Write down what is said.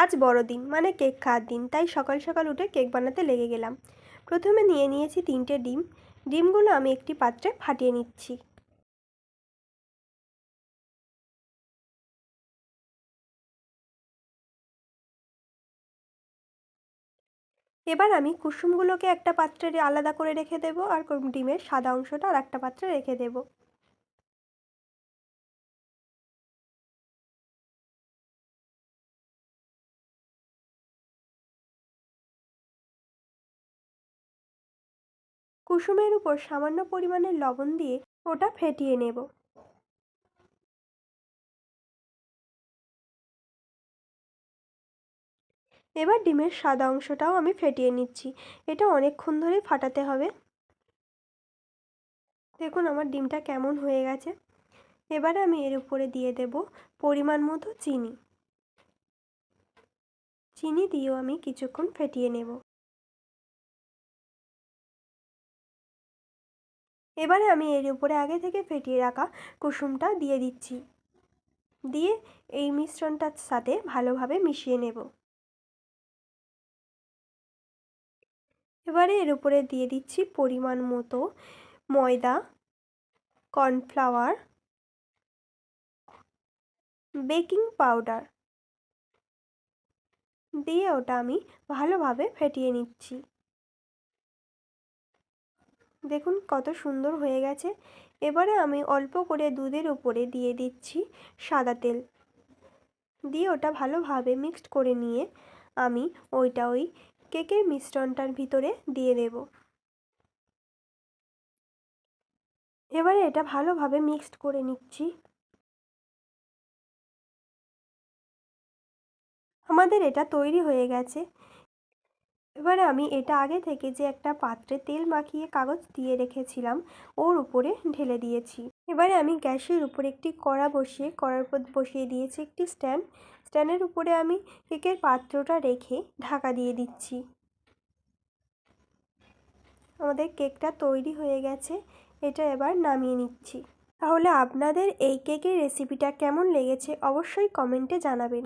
আজ বড়দিন মানে কেক খাওয়ার দিন, তাই সকাল সকাল উঠে কেক বানাতে লেগে গেলাম। প্রথমে নিয়ে নিয়েছি তিনটে ডিম। ডিমগুলো আমি একটি পাত্রে ফাটিয়ে নিচ্ছি। এবার আমি কুসুমগুলোকে একটা পাত্রে আলাদা করে রেখে দেবো আর ডিমের সাদা অংশটা আর একটা পাত্রে রেখে দেবো। কুসুমের উপর সামান্য পরিমাণে লবণ দিয়ে ওটা ফেটিয়ে নেব। এবার ডিমের সাদা অংশটাও আমি ফেটিয়ে নিচ্ছি। এটা অনেকক্ষণ ধরেই ফাটাতে হবে। দেখুন আমার ডিমটা কেমন হয়ে গেছে। এবার আমি এর উপরে দিয়ে দেব পরিমাণ মতো চিনি। চিনি দিয়েও আমি কিছুক্ষণ ফেটিয়ে নেব। এবারে আমি এর উপরে আগে থেকে ফেটিয়ে রাখা কুসুমটা দিয়ে দিচ্ছি। দিয়ে এই মিশ্রণটার সাথে ভালোভাবে মিশিয়ে নেব। এবারে এর উপরে দিয়ে দিচ্ছি পরিমাণ মতো ময়দা, কর্নফ্লাওয়ার, বেকিং পাউডার। দিয়ে ওটা আমি ভালোভাবে ফেটিয়ে নিচ্ছি। দেখুন কত সুন্দর হয়ে গেছে। এবারে আমি অল্প করে দুধের উপরে দিয়ে দিচ্ছি সাদা তেল। দিয়ে ওটা ভালোভাবে মিক্সড করে নিয়ে আমি ওইটা ওই কেকের মিশ্রণটার ভিতরে দিয়ে দেব। এবারে এটা ভালোভাবে মিক্সড করে নিচ্ছি। আমাদের এটা তৈরি হয়ে গেছে। এবারে আমি এটা আগে থেকে যে একটা পাত্রে তেল মাখিয়ে কাগজ দিয়ে রেখেছিলাম, ওর উপরে ঢেলে দিয়েছি। এবারে আমি গ্যাসের উপরে একটি কড়া বসিয়ে, কড়ার উপর বসিয়ে দিয়েছি একটি স্ট্যান্ড। স্ট্যান্ডের উপরে আমি কেকের পাত্রটা রেখে ঢাকা দিয়ে দিচ্ছি। আমাদের কেকটা তৈরি হয়ে গেছে, এটা এবার নামিয়ে নিচ্ছি। তাহলে আপনাদের এই কেকের রেসিপিটা কেমন লেগেছে অবশ্যই কমেন্টে জানাবেন।